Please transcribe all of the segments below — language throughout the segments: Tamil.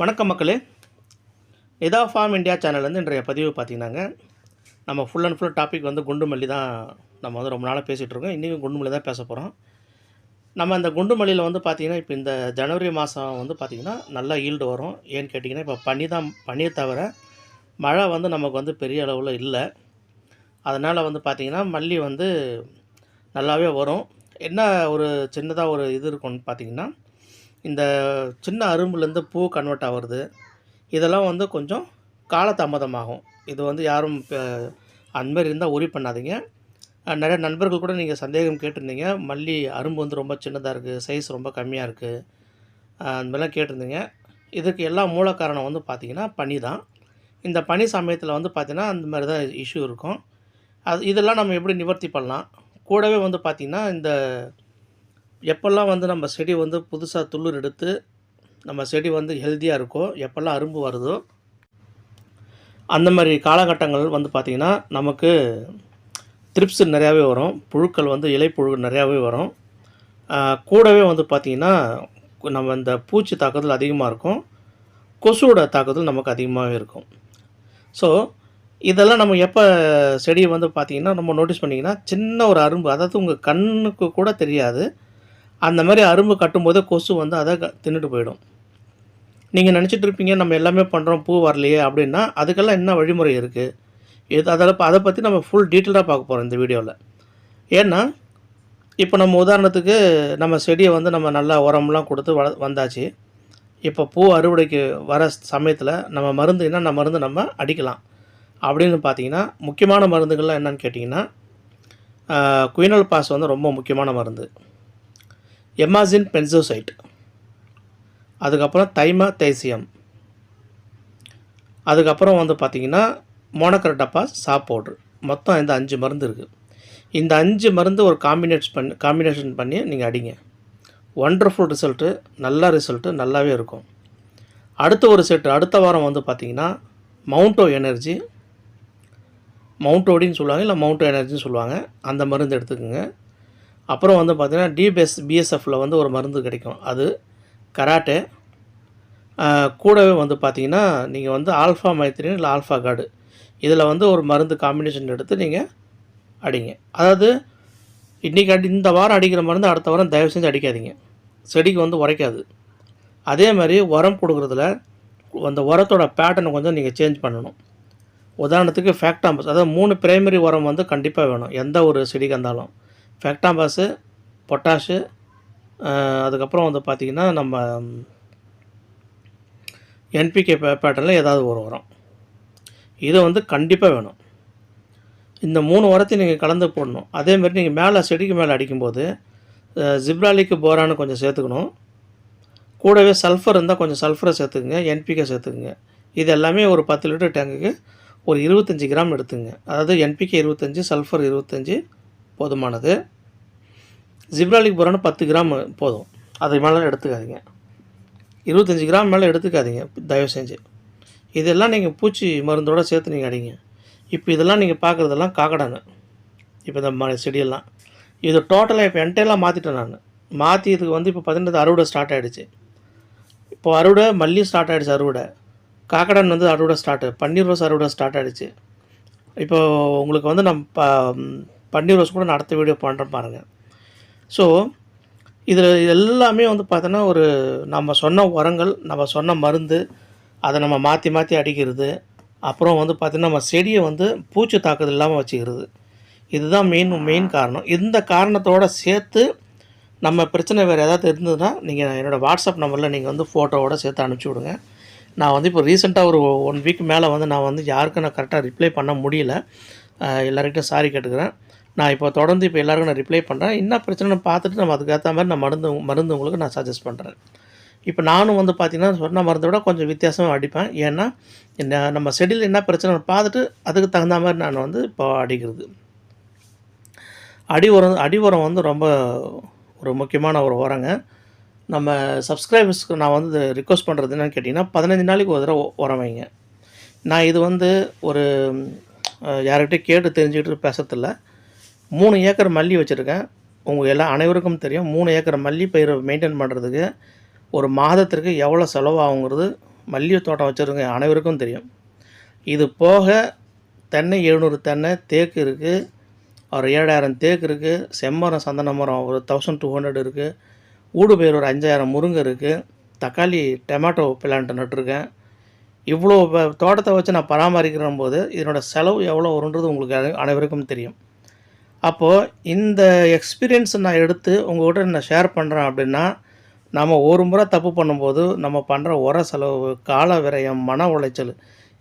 வணக்கம் மக்களே. இதா ஃபார்ம் இந்தியா சேனல்லேருந்து இன்றைய பதிவு பார்த்தீங்கன்னாங்க. நம்ம ஃபுல் அண்ட் ஃபுல் டாபிக் வந்து குண்டு மல்லி தான் நம்ம வந்து ரொம்ப நாளாக பேசிகிட்டு இருக்கோம். இன்றைக்கும் குண்டுமல்லி தான் பேச போகிறோம் நம்ம அந்த குண்டு மல்லியில் வந்து பார்த்திங்கன்னா இப்போ இந்த ஜனவரி மாதம் வந்து பார்த்திங்கன்னா நல்லா ஈல்டு வரும். ஏன்னு கேட்டிங்கன்னா இப்போ பனி தான் பனியை தவிர மழை வந்து நமக்கு வந்து பெரிய அளவில் இல்லை. அதனால் வந்து பார்த்திங்கன்னா மல்லி வந்து நல்லாவே வரும். என்ன ஒரு சின்னதாக ஒரு இது இருக்கும்னு பார்த்திங்கன்னா இந்த சின்ன அரும்புலேருந்து பூ கன்வெர்ட் ஆகிறது. இதெல்லாம் வந்து கொஞ்சம் காலதாமதமாகும். இது வந்து யாரும் இப்போ அந்தமாரி இருந்தால் உரி பண்ணாதீங்க. நிறைய நண்பர்கள் கூட நீங்கள் சந்தேகம் கேட்டிருந்தீங்க. மல்லி அரும்பு வந்து ரொம்ப சின்னதாக இருக்குது சைஸ் ரொம்ப கம்மியாக இருக்குது அந்த மாதிரிலாம் கேட்டிருந்தீங்க. இதுக்கு எல்லா மூல காரணம் வந்து பார்த்திங்கன்னா பனி தான். இந்த பனி சமயத்தில் வந்து பார்த்திங்கன்னா அந்த மாதிரி தான் இஷ்யூ இருக்கும். அது இதெல்லாம் நம்ம எப்படி நிவர்த்தி பண்ணலாம்? கூடவே வந்து பார்த்திங்கன்னா இந்த எப்போல்லாம் வந்து நம்ம செடி வந்து புதுசாக துளிர் எடுத்து நம்ம செடி வந்து ஹெல்த்தியாக இருக்கோ எப்போல்லாம் அரும்பு வருதோ அந்த மாதிரி காலகட்டங்கள் வந்து பார்த்திங்கன்னா நமக்கு த்ரிப்ஸ் நிறையாவே வரும் புழுக்கள் வந்து இலை புழு நிறையாவே வரும். கூடவே வந்து பார்த்திங்கன்னா நம்ம இந்த பூச்சி தாக்குதல் அதிகமாக இருக்கும் கொசுவோட தாக்குதல் நமக்கு அதிகமாகவே இருக்கும். ஸோ இதெல்லாம் நம்ம எப்போ செடியை வந்து பார்த்திங்கன்னா நம்ம நோட்டீஸ் பண்ணிங்கன்னா சின்ன ஒரு அரும்பு அதாவது உங்கள் கண்ணுக்கு கூட தெரியாது அந்த மாதிரி அரும்பு கட்டும்போது கொசு வந்து அதை க- தின்னுட்டு போயிடும். நீங்கள் நினச்சிட்டு இருப்பீங்க நம்ம எல்லாமே பண்ணுறோம் பூ வரலையே அப்படின்னா அதுக்கெல்லாம் என்ன வழிமுறை இருக்குது இது அதில் அதை பற்றி நம்ம ஃபுல் டீட்டெயிலாக பார்க்க போகிறோம் இந்த வீடியோவில் ஏன்னா இப்போ நம்ம உதாரணத்துக்கு நம்ம செடியை வந்து நம்ம நல்லா உரம்லாம் கொடுத்து வள வந்தாச்சு. இப்போ பூ அறுவடைக்கு வர சமயத்தில் நம்ம மருந்து என்னென்ன மருந்து நம்ம அடிக்கலாம்? அப்படின்னு பார்த்தீங்கன்னா முக்கியமான மருந்துகள்லாம் என்னென்னு கேட்டிங்கன்னா குயினல் பாஸ் வந்து ரொம்ப முக்கியமான மருந்து. எமாசின் பென்சோசைட் அதுக்கப்புறம் தைமா தேசியம் அதுக்கப்புறம் வந்து பார்த்திங்கன்னா மோனோக்ரட்டப்பாஸ் சா பவுட்ரு மொத்தம் இந்த அஞ்சு மருந்து இருக்குது இந்த அஞ்சு மருந்து ஒரு காம்பினேட்ஸ் பண்ணி காம்பினேஷன் பண்ணி நீங்கள் அடிங்க. ஒண்டர்ஃபுல் ரிசல்ட்டு நல்ல ரிசல்ட்டு நல்லாவே இருக்கும். அடுத்த ஒரு செட்டு அடுத்த வாரம் வந்து பார்த்திங்கன்னா மவுண்டோ எனர்ஜி மவுண்டோடின்னு சொல்லுவாங்க இல்லை மவுண்டோ எனர்ஜின்னு சொல்லுவாங்க. அந்த மருந்து எடுத்துக்கோங்க. அப்புறம் வந்து பார்த்திங்கன்னா டிபிஎஸ் பிஎஸ்எஃப்பில் வந்து ஒரு மருந்து கிடைக்கும். அது கராட்டே. கூடவே வந்து பார்த்தீங்கன்னா நீங்கள் வந்து ஆல்ஃபா மைத்ரின் இல்லை ஆல்ஃபா கார்டு. இதில் வந்து ஒரு மருந்து காம்பினேஷன் எடுத்து நீங்கள் அடிங்க. அதாவது இன்றைக்கி அடி இந்த வாரம் அடிக்கிற மருந்து அடுத்த வாரம் தயவு செஞ்சு அடிக்காதீங்க. செடிக்கு வந்து உரைக்காது. அதே மாதிரி உரம் கொடுக்குறதுல அந்த உரத்தோட பேட்டர்னை கொஞ்சம் நீங்கள் சேஞ்ச் பண்ணணும். உதாரணத்துக்கு ஃபேக்டாம்பஸ் அதாவது மூணு பிரைமரி உரம் வந்து கண்டிப்பாக வேணும். எந்த ஒரு செடிக்கு இருந்தாலும் ஃபேக்டாம்பாஸு பொட்டாஷு அதுக்கப்புறம் வந்து பார்த்திங்கன்னா நம்ம என்பிகே பேட்டர்னில் ஏதாவது ஒரு உரம். இது வந்து கண்டிப்பாக வேணும். இந்த மூணு உரத்தையும் நீங்கள் கலந்து போடணும். அதேமாதிரி நீங்கள் மேலே செடிக்கு மேலே அடிக்கும்போது ஜிப்ராலிக்கு போரானு கொஞ்சம் சேர்த்துக்கணும். கூடவே சல்ஃபர் இருந்தால் கொஞ்சம் சல்ஃபரை சேர்த்துக்குங்க என்பிகே சேர்த்துக்குங்க. இது எல்லாமே ஒரு பத்து லிட்டர் டேங்குக்கு ஒரு இருபத்தஞ்சி கிராம் எடுத்துங்க அதாவது என்பிகே இருபத்தஞ்சி சல்ஃபர் இருபத்தஞ்சி போதுமானது. ஜிப்ராலிக் போரான் பத்து கிராம் போதும். அதுக்கு மேலே எடுத்துக்காதீங்க. இருபத்தஞ்சி கிராம் மேலே எடுத்துக்காதீங்க தயவு செஞ்சு. இதெல்லாம் நீங்கள் பூச்சி மருந்தோட சேர்த்து நீங்கள் அடிங்க. இப்போ இதெல்லாம் நீங்கள் பார்க்குறதெல்லாம் காக்கடானு இப்போ இந்த ம செடியெல்லாம். இது டோட்டலாக இப்போ என்டையெல்லாம் மாற்றிட்டேன் நான். மாற்றி இதுக்கு வந்து இப்போ பதினெட்டு அறுவடை ஸ்டார்ட் ஆகிடுச்சு இப்போ அறுவடை மல்லி ஸ்டார்ட் ஆகிடுச்சு அறுவடை. காக்கடான் வந்து அறுவடை ஸ்டார்ட் பன்னீர் ரோஸ் அறுவடை ஸ்டார்ட் ஆகிடுச்சு இப்போ உங்களுக்கு வந்து நம்ம ப பன்னீர் ரோஸ் கூட நான் அடுத்த வீடியோ பண்ணுறேன் பாருங்கள் ஸோ இதில் எல்லாமே வந்து பார்த்தோன்னா ஒரு நம்ம சொன்ன உரங்கள் நம்ம சொன்ன மருந்து அதை நம்ம மாற்றி மாற்றி அடிக்கிறது அப்புறம் வந்து பார்த்திங்கன்னா நம்ம செடியை வந்து பூச்சி தாக்குதல் இல்லாமல் வச்சுக்கிறது. இதுதான் மெயின் மெயின் காரணம். இந்த காரணத்தோடு சேர்த்து நம்ம பிரச்சனை வேறு ஏதாவது இருந்ததுன்னா நீங்கள் என்னோடய வாட்ஸ்அப் நம்பரில் நீங்கள் வந்து ஃபோட்டோவோட சேர்த்து அனுப்பிச்சி விடுங்க. நான் வந்து இப்போ ரீசெண்டாக ஒரு ஒன் வீக் மேலே வந்து நான் வந்து யாருக்கும் நான் கரெக்டாக ரிப்ளை பண்ண முடியல. எல்லோருக்கிட்டையும் சாரி கேட்டுக்கிறேன். நான் இப்போ தொடர்ந்து இப்போ எல்லாருக்கும் நான் ரிப்ளை பண்ணுறேன் என்ன பிரச்சனைன்னு பார்த்துட்டு நம்ம அதுக்கேற்ற மாதிரி நான் மருந்து மருந்து உங்களுக்கு நான் சஜஸ்ட் பண்ணுறேன் இப்போ நானும் வந்து பார்த்திங்கன்னா சொன்ன மருந்தை விட கொஞ்சம் வித்தியாசமாக அடிப்பேன். ஏன்னா நம்ம செடியில் என்ன பிரச்சனை பார்த்துட்டு அதுக்கு தகுந்த மாதிரி நான் வந்து இப்போ அடிக்கிறது. அடி உரம் அடி உரம் வந்து ரொம்ப ஒரு முக்கியமான ஒரு உரங்க. நம்ம சப்ஸ்கிரைபர்ஸ்க்கு நான் வந்து ரிக்வஸ்ட் பண்ணுறது என்னென்னு கேட்டிங்கன்னா பதினஞ்சு நாளைக்கு ஒரு தடவை உரம் வைங்க. நான் இது வந்து ஒரு யார்கிட்டையும் கேட்டு தெரிஞ்சுக்கிட்டு பேசுறதில்ல. மூணு ஏக்கர் மல்லி வச்சுருக்கேன். உங்கள் எல்லா அனைவருக்கும் தெரியும். மூணு ஏக்கர் மல்லி பயிரை மெயின்டைன் பண்ணுறதுக்கு ஒரு மாதத்திற்கு எவ்வளோ செலவாகுங்கிறது மல்லிகை தோட்டம் வச்சுருங்க அனைவருக்கும் தெரியும். இது போக தென்னை எழுநூறு தென்னை தேக்கு இருக்குது ஒரு ஏழாயிரம் தேக்கு இருக்குது செம்மரம் சந்தன மரம் ஒரு தௌசண்ட் டூ ஹண்ட்ரட் இருக்குது ஊடுபயிர் ஒரு அஞ்சாயிரம் முருங்கை இருக்குது தக்காளி டொமேட்டோ பிளான்ட் நட்டிருக்கேன். இவ்வளோ தோட்டத்தை வச்சு நான் பராமரிக்கிற போது இதனோட செலவு எவ்வளோ வருன்றது உங்களுக்கு அனைவருக்கும் தெரியும். அப்போது இந்த எக்ஸ்பீரியன்ஸ் நான் எடுத்து உங்கள்கிட்ட நான் ஷேர் பண்ணுறேன் அப்படின்னா நம்ம ஒரு முறை தப்பு பண்ணும்போது நம்ம பண்ணுற உர செலவு கால விரயம் மன உளைச்சல்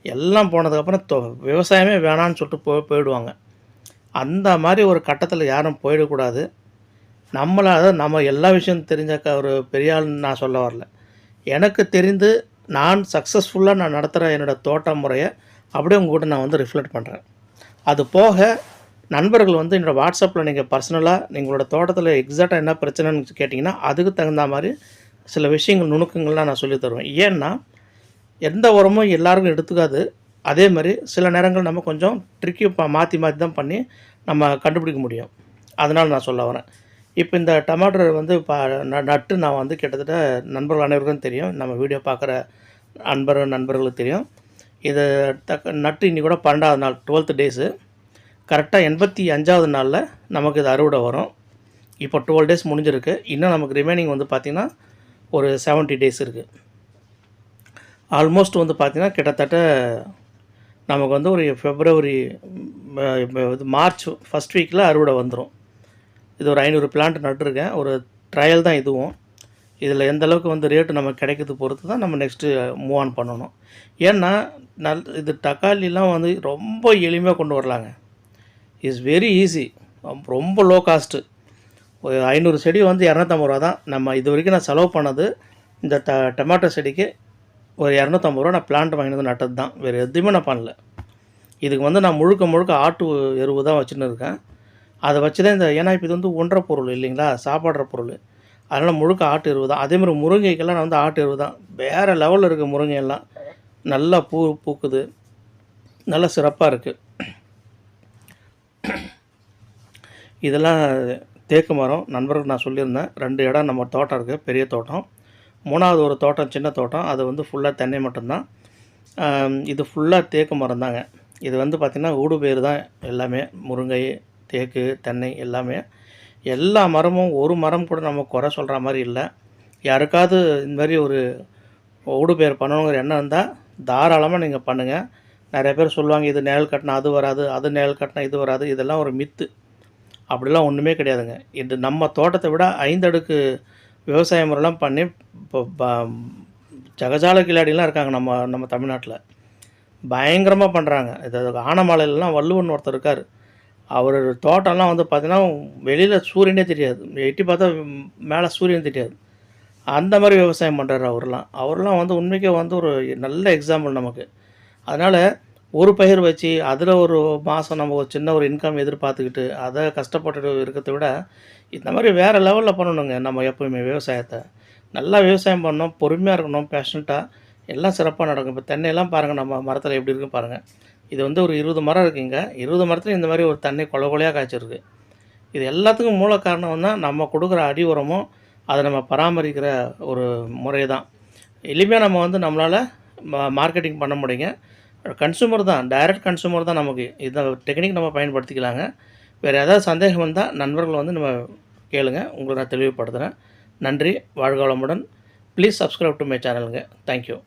எல்லாம் போனதுக்கப்புறம் தொ விவசாயமே வேணான்னு சொல்லிட்டு போய் போயிடுவாங்க. அந்த மாதிரி ஒரு கட்டத்தில் யாரும் போயிடக்கூடாது. நம்மளால் நம்ம எல்லா விஷயம் தெரிஞ்ச ஒரு பெரிய ஆள்னு நான் சொல்ல வரல. எனக்கு தெரிந்து நான் சக்ஸஸ்ஃபுல்லாக நான் நடத்துகிற என்னோடய தோட்ட முறையை அப்படியே உங்கள்கிட்ட நான் வந்து ரிஃப்ளெக்ட் பண்ணுறேன் அது போக நண்பர்கள் வந்து என்னோடய வாட்ஸ்அப்பில் நீங்கள் பர்சனலாக நீங்களோட தோட்டத்தில் எக்ஸாக்டாக என்ன பிரச்சனைன்னு கேட்டிங்கன்னா அதுக்கு தகுந்த மாதிரி சில விஷயங்கள் நுணுக்கங்கள்லாம் நான் சொல்லித்தருவேன் ஏன்னா எந்த உரமும் எல்லாருக்கும் எடுத்துக்காது. அதே மாதிரி சில நேரங்கள் நம்ம கொஞ்சம் ட்ரிக்கி மாற்றி மாற்றி தான் பண்ணி நம்ம கண்டுபிடிக்க முடியும். அதனால் நான் சொல்ல வரேன். இப்போ இந்த டமாட்டர் வந்து இப்போ நட்டு நான் வந்து கிட்டத்தட்ட நண்பர்கள் அனைவருக்கும் தெரியும். நம்ம வீடியோ பார்க்குற அன்பர் நண்பர்களுக்கு தெரியும். இது தக்க நட்டு இன்னி கூட பன்னெண்டாவது நாள் டுவெல்த்து டேஸு கரெக்டாக எண்பத்தி அஞ்சாவது நாளில் நமக்கு இது அறுவடை வரும். இப்போ டுவெல் டேஸ் முடிஞ்சிருக்கு. இன்னும் நமக்கு ரிமைனிங் வந்து பார்த்திங்கன்னா ஒரு 70 டேஸ் இருக்குது ஆல்மோஸ்ட் வந்து பார்த்திங்கன்னா கிட்டத்தட்ட நமக்கு வந்து ஒரு ஃபெப்ரவரி இது மார்ச் ஃபஸ்ட் வீக்கில் அறுவடை வந்துடும் இது ஒரு ஐநூறு பிளான்ட் நட்டுருக்கேன். ஒரு ட்ரையல் தான் இதுவும். இதில் எந்த அளவுக்கு வந்து ரேட்டு நமக்கு கிடைக்கிறது பொறுத்து தான் நம்ம நெக்ஸ்ட்டு மூவ் ஆன் பண்ணணும். ஏன்னா நல் இது தக்காளிலாம் வந்து ரொம்ப எளிமையாக கொண்டு வரலாங்க. இஸ் வெரி ஈஸி ரொம்ப லோ காஸ்ட்டு ஒரு ஐநூறு செடி வந்து இரநூத்தம்பது ரூபா தான். நம்ம இது வரைக்கும் நான் செலவு பண்ணது இந்த ட டொமேட்டோ செடிக்கு ஒரு இரநூத்தம்பது ரூபா நான் பிளான்ட் வாங்கினது நட்டது தான். வேறு எதுவுமே நான் பண்ணல. இதுக்கு வந்து நான் முழுக்க முழுக்க ஆட்டு எருவு தான் வச்சுன்னு இருக்கேன். அதை வச்சு தான் இந்த ஏன்னா இப்போ இது வந்து ஒன்றரை பொருள் இல்லைங்களா? சாப்பாடுற பொருள். அதனால் முழுக்க ஆட்டு எருவு தான். அதே மாதிரி முருங்கைக்கெல்லாம் நான் வந்து ஆட்டு எருவு தான். வேறு லெவலில் இருக்குது முருங்கையெல்லாம் நல்லா பூ பூக்குது. நல்லா சிறப்பாக இருக்குது இதெல்லாம் தேக்கு மரம் நண்பருக்கு நான் சொல்லியிருந்தேன். ரெண்டு இடம் நம்ம தோட்டம் இருக்குது பெரிய தோட்டம். மூணாவது ஒரு தோட்டம் சின்ன தோட்டம். அது வந்து ஃபுல்லாக தென்னை மட்டும்தான். இது ஃபுல்லாக தேக்கு மரம் தாங்க. இது வந்து பார்த்திங்கன்னா ஊடு பேர் தான் எல்லாமே. முருங்கை தேக்கு தென்னை எல்லாமே. எல்லா மரமும் ஒரு மரம் கூட நம்ம குறை சொல்கிற மாதிரி இல்லை. யாருக்காவது இந்த மாதிரி ஒரு ஊடு பேர் பண்ணணுங்கிற எண்ணம் இருந்தால் தாராளமாக நீங்கள் பண்ணுங்கள் நிறைய பேர் சொல்லுவாங்க இது நிழல் கட்டினா அது வராது அது நிழல் கட்டினா இது வராது. இதெல்லாம் ஒரு மித்து அப்படிலாம் ஒன்றுமே கிடையாதுங்க. இது நம்ம தோட்டத்தை விட ஐந்தடுக்கு விவசாய முறைலாம் பண்ணி இப்போ ப- ஜகஜால கிளாடிலாம் இருக்காங்க நம்ம நம்ம தமிழ்நாட்டில். பயங்கரமாக பண்ணுறாங்க இது ஆனமலையிலலாம் வள்ளுவன் ஒருத்தர் இருக்கார். அவர் தோட்டம்லாம் வந்து பார்த்திங்கன்னா வெளியில் சூரியனே தெரியாது. எட்டி பார்த்தா மேலே சூரியன் தெரியாது. அந்த மாதிரி விவசாயம் பண்ணுறாரு அவர்லாம். அவர்லாம் வந்து உண்மைக்கே வந்து ஒரு நல்ல எக்ஸாம்பிள் நமக்கு. அதனால் ஒரு பயிர் வச்சு அதில் ஒரு மாதம் நம்ம ஒரு சின்ன ஒரு இன்கம் எதிர்பார்த்துக்கிட்டு அதை கஷ்டப்பட்டு இருக்கிறத விட இந்த மாதிரி வேறு லெவலில் பண்ணணுங்க நம்ம எப்போயுமே விவசாயத்தை. நல்லா விவசாயம் பண்ணணும் பொறுமையாக இருக்கணும் பேஷண்ட்டாக எல்லாம் சிறப்பாக நடக்கும். இப்போ தென்னையெல்லாம் பாருங்கள் நம்ம மரத்தில் எப்படி இருக்கும் பாருங்கள் இது வந்து ஒரு இருபது மரம் இருக்குங்க. இருபது மரத்தில் இந்த மாதிரி ஒரு தண்ணி கொலை கொலையாக காய்ச்சிருக்கு. இது எல்லாத்துக்கும் மூல காரணம் தான் நம்ம கொடுக்குற அடி உரமும் அதை நம்ம பராமரிக்கிற ஒரு முறை தான் எளிமையாக நம்ம வந்து நம்மளால் மார்க்கெட்டிங் பண்ண முடியுங்க. கன்சூமர் தான் டைரக்ட் கன்சூமர் தான் நமக்கு. இந்த டெக்னிக் நம்ம பயன்படுத்திக்கலாங்க. வேறு ஏதாவது சந்தேகம் வந்தால் நண்பர்கள் வந்து நம்ம கேளுங்க. உங்களை நான் தெளிவுபடுத்துகிறேன் நன்றி வாழ்க வளமுடன். ப்ளீஸ் சப்ஸ்கிரைப் டு மை சேனலுங்க தேங்க்யூ